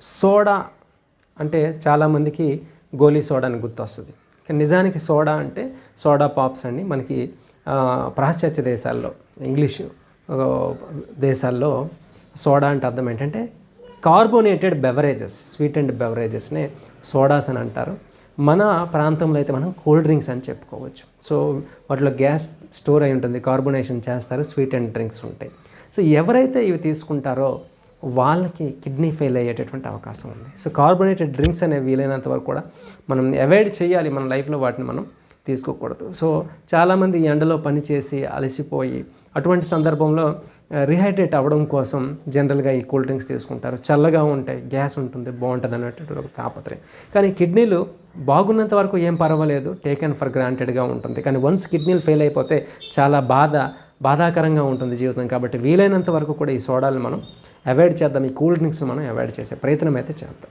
Soda అంటే చాలామందికి గోలీ soda అని గుర్తొస్తుంది. కానీ నిజానికి సోడా అంటే సోడా పాప్స్ అండి. మనకి పాశ్చాత్య దేశాల్లో ఇంగ్లీష్ దేశాల్లో సోడా అంటే అర్థం ఏంటంటే కార్బోనేటెడ్ బెవరేజెస్ స్వీట్ అండ్ బెవరేజెస్నే సోడాస్ అని అంటారు. మన ప్రాంతంలో అయితే మనం కూల్ డ్రింక్స్ అని చెప్పుకోవచ్చు. సో వాటిలో గ్యాస్ స్టోర్ అయి ఉంటుంది కార్బోనేషన్ చేస్తారు స్వీట్ అండ్ డ్రింక్స్ ఉంటాయి. సో ఎవరైతే ఇవి తీసుకుంటారో వాళ్ళకి కిడ్నీ ఫెయిల్ అయ్యేటటువంటి అవకాశం ఉంది. సో కార్బోనేటెడ్ డ్రింక్స్ అనేవి వీలైనంత వరకు కూడా మనం అవాయిడ్ చేయాలి మన లైఫ్లో వాటిని మనం తీసుకోకూడదు. సో చాలామంది ఈ ఎండలో పనిచేసి అలసిపోయి అటువంటి సందర్భంలో రిహైడ్రేట్ అవ్వడం కోసం జనరల్గా ఈ కూల్ డ్రింక్స్ తీసుకుంటారు. చల్లగా ఉంటాయి గ్యాస్ ఉంటుంది బాగుంటుంది అనేటటువంటి ఒక తాపత్రయం. కానీ కిడ్నీలు బాగున్నంత వరకు ఏం పర్వాలేదు టేకెన్ ఫర్ గ్రాంటెడ్గా ఉంటుంది. కానీ వన్స్ కిడ్నీలు ఫెయిల్ అయిపోతే చాలా బాధ బాధాకరంగా ఉంటుంది జీవితం. కాబట్టి వీలైనంత వరకు కూడా ఈ సోడాలు మనం అవాయిడ్ చేద్దాం. ఈ కూల్ డ్రింక్స్ మనం అవాయిడ్ చేసే ప్రయత్నం అయితే చేద్దాం.